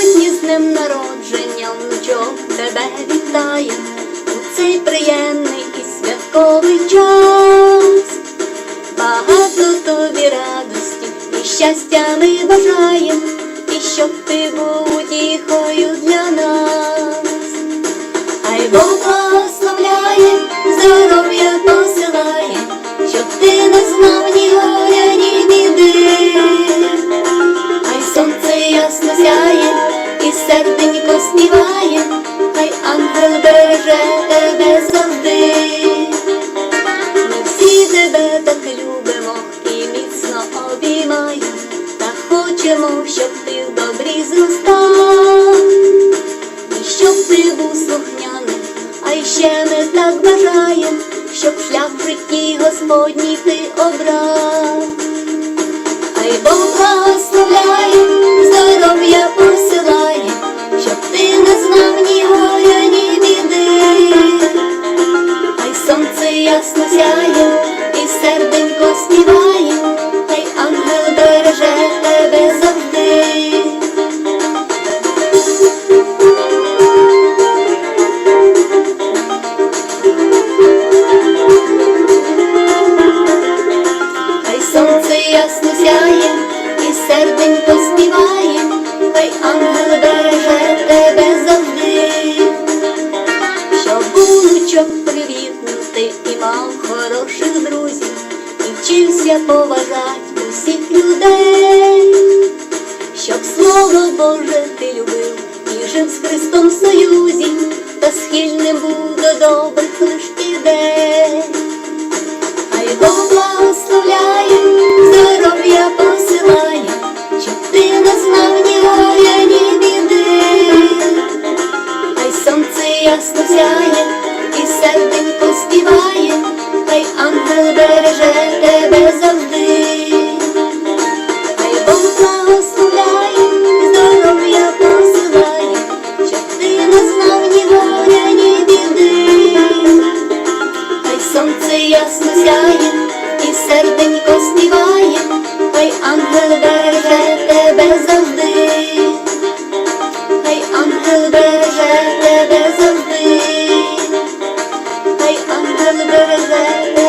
Сьогодні з днем народження внучок тебе вітає у цей приємний і святковий час. Багато тобі радості і щастя ми бажаєм, і щоб ти був утіхою для нас. Хай Бог благословляє, здоров'я посилає, щоб ти не знав ні горя, ні біди. Сонце ясно сяє і серденько співає, хай ангел береже тебе завжди. Ми всі тебе так любимо і міцно обіймаємо, та хочемо, щоб ти в добрі зростав. І щоб ти був слухняним, а й ще ми так бажаєм, щоб шлях в житті Господній ти обрав. Хай Бог благословляє, знав ні горя, ні біди. Хай сонце ясно сяє і серденько співає, хай ангел береже тебе завжди. Хай сонце ясно сяє і серденько співає, хай ангел береже тебе завжди, щоб булочок привітнути і мав хороших друзів, і вчився поважать усіх людей, щоб слово Боже ти любив і жив з Христом в союзі, та схильним був до добрих лиш ідей. ясно сяє, і серденько співає, хай ангел береже тебе завжди, хай Бог благословляє, здоров'я посилає, щоб ти не знав ні горя, ні біди, хай сонце ясно сяє. Hey, I'm gonna go to bed.